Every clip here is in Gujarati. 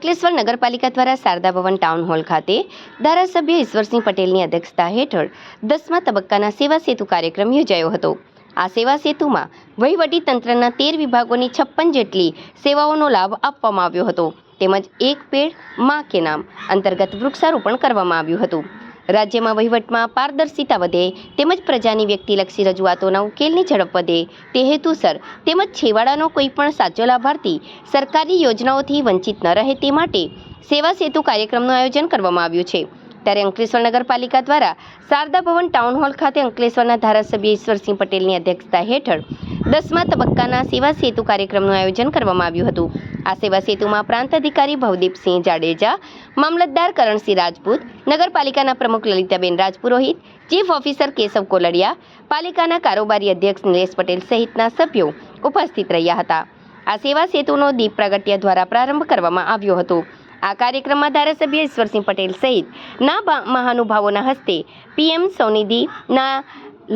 અંકલેશ્વર નગરપાલિકા દ્વારા શારદા ભવન ટાઉન હોલ ખાતે ધારાસભ્ય ઈશ્વરસિંહ પટેલની અધ્યક્ષતા હેઠળ દસમા તબક્કાના સેવા સેતુ કાર્યક્રમ યોજાયો હતો. આ સેવા સેતુમાં વહીવટી તંત્રના તેર વિભાગોની છપ્પન જેટલી સેવાઓનો લાભ આપવામાં આવ્યો હતો. તેમજ એક પેડ મા કે નામ અંતર્ગત વૃક્ષારોપણ કરવામાં આવ્યું હતું. રાજ્યમાં વહીવટમાં પારદર્શિતા વધે, તેમજ પ્રજાની વ્યક્તિલક્ષી રજૂઆતોના ઉકેલની ઝડપ વધે. તે હેતુસર તેમજ છેવાડાનો કોઈ પણ સાચો લાભાર્થી સરકારી યોજનાઓથી વંચિત ન રહે તે માટે સેવા સેતુ કાર્યક્રમનું આયોજન કરવામાં આવ્યું છે. ત્યારે અંકલેશ્વર નગરપાલિકા દ્વારા શારદા ભવન ટાઉન હોલ ખાતે અંકલેશ્વરના ધારાસભ્ય ઈશ્વરસિંહ પટેલની અધ્યક્ષતા હેઠળ દસમા તબક્કાના સેવા સેતુ કાર્યક્રમનું આયોજન કરવામાં આવ્યું હતું. આ સેવા સેતુમાં પ્રાંત અધિકારી ભવદીપસિંહ જાડેજા, મામલતદાર કરણસિંહ રાજપૂત, નગરપાલિકાના પ્રમુખ લલિતાબેન રાજપુરોહિત, ચીફ ઓફિસર કેશવ કોલડિયા, પાલિકાના કારોબારી અધ્યક્ષ નિલેશ પટેલ સહિતના સભ્યો ઉપસ્થિત રહ્યા હતા. આ સેવા સેતુનો દીપ પ્રાગટ્ય દ્વારા પ્રારંભ કરવામાં આવ્યો હતો. આ કાર્યક્રમમાં ધારાસભ્ય ઈશ્વરસિંહ પટેલ સહિત ના મહાનુભાવોના હસ્તે પીએમ સ્વનિધિના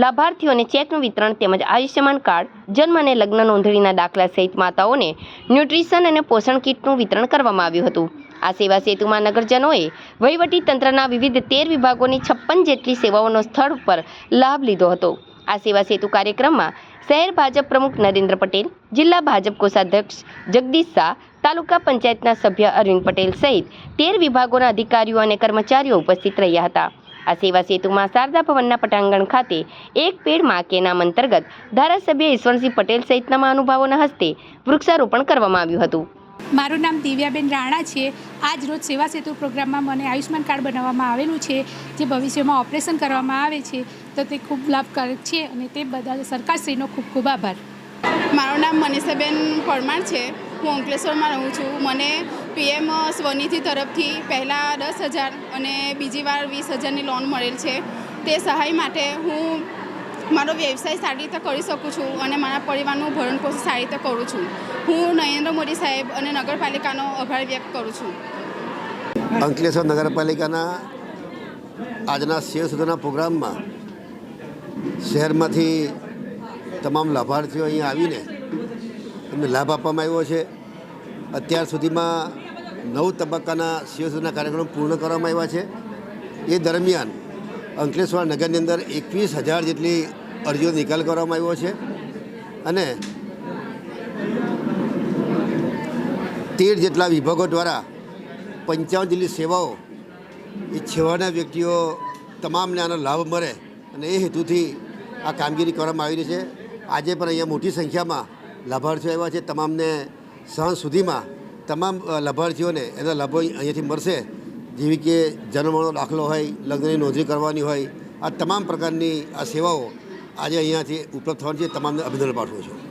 લાભાર્થીઓને ચેકનું વિતરણ તેમજ આયુષ્યમાન કાર્ડ, જન્મ અને લગ્ન નોંધણીના દાખલા સહિત માતાઓને ન્યુટ્રિશન અને પોષણ કીટનું વિતરણ કરવામાં આવ્યું હતું. આ સેવા સેતુમાં નગરજનોએ વહીવટી તંત્રના વિવિધ તેર વિભાગોની છપ્પન જેટલી સેવાઓનો સ્થળ પર લાભ લીધો હતો. આ સેવા સેતુ કાર્યક્રમમાં શહેર ભાજપ પ્રમુખ નરેન્દ્ર પટેલ, જિલ્લા ભાજપ કોષાધ્યક્ષ જગદીશ શાહ, તાલુકા પંચાયતના સભ્ય અરવિંદ પટેલ સહિત તેર વિભાગોના અધિકારીઓ અને કર્મચારીઓ ઉપસ્થિત રહ્યા હતા. આ સેવા સેતુમાં શારદા ભવનના પટાંગણ ખાતે એક પેડમાં કે નામ અંતર્ગત ધારાસભ્ય ઈશ્વરસિંહ પટેલ સહિતના મહાનુભાવોના હસ્તે વૃક્ષારોપણ કરવામાં આવ્યું હતું. મારું નામ દિવ્યાબેન રાણા છે. આજ રોજ સેવા સેતુ પ્રોગ્રામમાં મને આયુષ્યમાન કાર્ડ બનાવવામાં આવેલું છે જે ભવિષ્યમાં ઓપરેશન કરવામાં આવે છે. તો તે ખૂબ લાભકારક છે અને તે બધા સરકારશ્રીનો ખૂબ ખૂબ આભાર. મારું નામ મનીષાબેન પરમાર છે. હું અંકલેશ્વરમાં રહું છું. મને પીએમ સ્વનિધિ તરફથી પહેલાં દસ હજાર અને બીજી વાર વીસ હજારની લોન મળેલ છે. તે સહાય માટે હું મારો વ્યવસાય સારી રીતે કરી શકું છું અને મારા પરિવારનું ભરણ પોષણ સારી રીતે કરું છું. હું નરેન્દ્ર મોદી સાહેબ અને નગરપાલિકાનો આભાર વ્યક્ત કરું છું. અંકલેશ્વર નગરપાલિકાના આજના સેવ સુધીના પ્રોગ્રામમાં શહેરમાંથી તમામ લાભાર્થીઓ અહીંયા આવીને એમને લાભ આપવામાં આવ્યો છે. અત્યાર સુધીમાં નવ તબક્કાના શિવસેના કાર્યક્રમ પૂર્ણ કરવામાં આવ્યા છે. એ દરમિયાન અંકલેશ્વર નગરની અંદર એકવીસ હજાર જેટલી અરજીઓ નિકાલ કરવામાં આવ્યો છે અને તેર જેટલા વિભાગો દ્વારા પંચાવન જેટલી સેવાઓ એ છેવાના વ્યક્તિઓ તમામને આનો લાભ મળે અને એ હેતુથી આ કામગીરી કરવામાં આવી રહી છે. આજે પણ અહીંયા મોટી સંખ્યામાં લાભાર્થીઓ આવ્યા છે. તમામને સાંજ સુધીમાં તમામ લાભાર્થીઓને એના લાભો અહીંયાથી મળશે. જેવી કે જન્મનો દાખલો હોય, લગ્નની નોંધણી કરવાની હોય, આ તમામ પ્રકારની આ સેવાઓ આજે અહીંયાથી ઉપલબ્ધ થવાની છે. તમામને અભિનંદન પાઠવું છું.